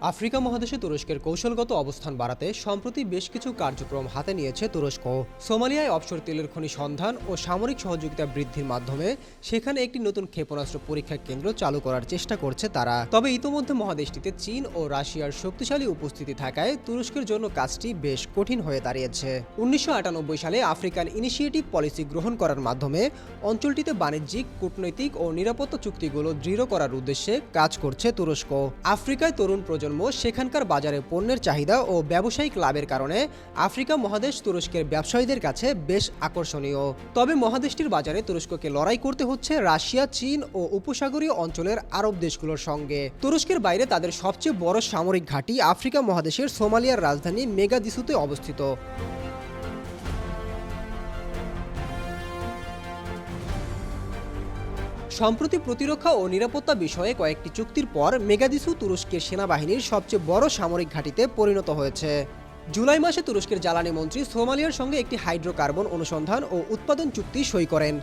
Africa মহাদেশে তুরস্কের কৌশলগত অবস্থান বাড়াতে সম্প্রতি বেশ কিছু কার্যক্রম হাতে নিয়েছে তুরস্ক। সোমালিয়ায় অবসর তেলের খনি সন্ধান ও সামরিক সহযোগিতা বৃদ্ধির মাধ্যমে সেখানে একটি নতুন ক্ষেপণাস্ত্র পরীক্ষা কেন্দ্র চালু করার চেষ্টা করছে তারা। তবে ইতোমধ্যে মহাদেশটিতে চীন ও রাশিয়ার শক্তিশালী উপস্থিতি থাকায় তুরস্কের জন্য কাজটি বেশ কঠিন হয়ে দাঁড়িয়েছে। উনিশশো আটানব্বই সালে আফ্রিকান ইনিশিয়েটিভ পলিসি গ্রহণ করার মাধ্যমে অঞ্চলটিতে বাণিজ্যিক, কূটনৈতিক ও নিরাপত্তা চুক্তিগুলো দৃঢ় করার উদ্দেশ্যে কাজ করছে তুরস্ক। আফ্রিকায় তরুণ প্রজন্ম সেখানকার বাজারে পণ্যের চাহিদা ও ব্যবসায়িক লাভের কারণে আফ্রিকা মহাদেশ তুরস্কের ব্যবসায়ীদের কাছে বেশ আকর্ষণীয়। তবে মহাদেশটির বাজারে তুরস্ককে লড়াই করতে হচ্ছে রাশিয়া, চীন ও উপসাগরীয় অঞ্চলের আরব দেশগুলোর সঙ্গে। তুরস্কের বাইরে তাদের সবচেয়ে বড় সামরিক ঘাঁটি আফ্রিকা মহাদেশের সোমালিয়ার রাজধানী মেগাদিসুতে অবস্থিত। সম্প্রতি প্রতিরক্ষা ও নিরাপত্তা বিষয়ে কয়েকটি চুক্তির পর মেগাদিসু তুরস্কের সেনাবাহিনীর সবচেয়ে বড় সামরিক ঘাঁটিতে পরিণত হয়েছে। জুলাই মাসে তুরস্কের জ্বালানি মন্ত্রী সোমালিয়ার সঙ্গে একটি হাইড্রোকার্বন অনুসন্ধান ও উৎপাদন চুক্তি সই করেন,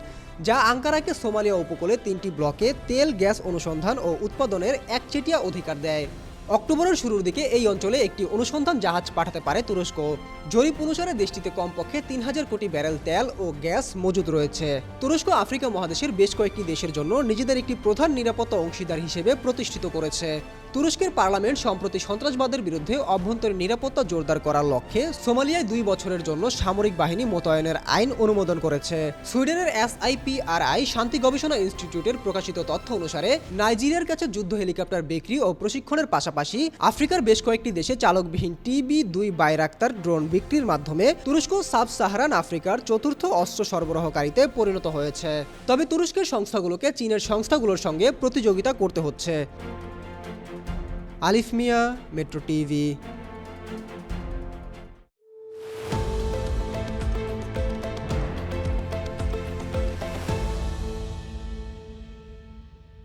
যা আঙ্কারাকে সোমালিয়া উপকূলে তিনটি ব্লকে তেল, গ্যাস অনুসন্ধান ও উৎপাদনের একচেটিয়া অধিকার দেয়। অক্টোবরের শুরুর দিকে এই অঞ্চলে একটি অনুসন্ধান জাহাজ পাঠাতে পারে তুরস্ক। জরিপ অনুসারে দেশটিতে কমপক্ষে তিন হাজার কোটি ব্যারেল তেল ও গ্যাস মজুদ রয়েছে। তুরস্ক আফ্রিকা মহাদেশের বেশ কয়েকটি দেশের জন্য নিজেদের একটি প্রধান নিরাপত্তা অংশীদার হিসেবে প্রতিষ্ঠিত করেছে। তুরস্কের পার্লামেন্ট সম্প্রতি সন্ত্রাসবাদের বিরুদ্ধে অভ্যন্তরীণ নিরাপত্তা জোরদার করার লক্ষ্যে সোমালিয়ায় দুই বছরের জন্য সামরিক বাহিনী মোতায়েনের আইন অনুমোদন করেছে। সুইডেনের এসআইপিআরআই শান্তি গবেষণা ইনস্টিটিউটের প্রকাশিত তথ্য অনুসারে, নাইজেরিয়ার কাছে যুদ্ধ হেলিকপ্টার বিক্রি ও প্রশিক্ষণের পাশাপাশি আফ্রিকার বেশ কয়েকটি দেশে চালকবিহীন টিবি দুই বাইরাক্তার ড্রোন বিক্রির মাধ্যমে তুরস্ক সাব সাহারান আফ্রিকার চতুর্থ অস্ত্র সরবরাহকারীতে পরিণত হয়েছে। তবে তুরস্কের সংস্থাগুলোকে চীনের সংস্থাগুলোর সঙ্গে প্রতিযোগিতা করতে হচ্ছে। আলিফ মিয়া মেট্রো টিভি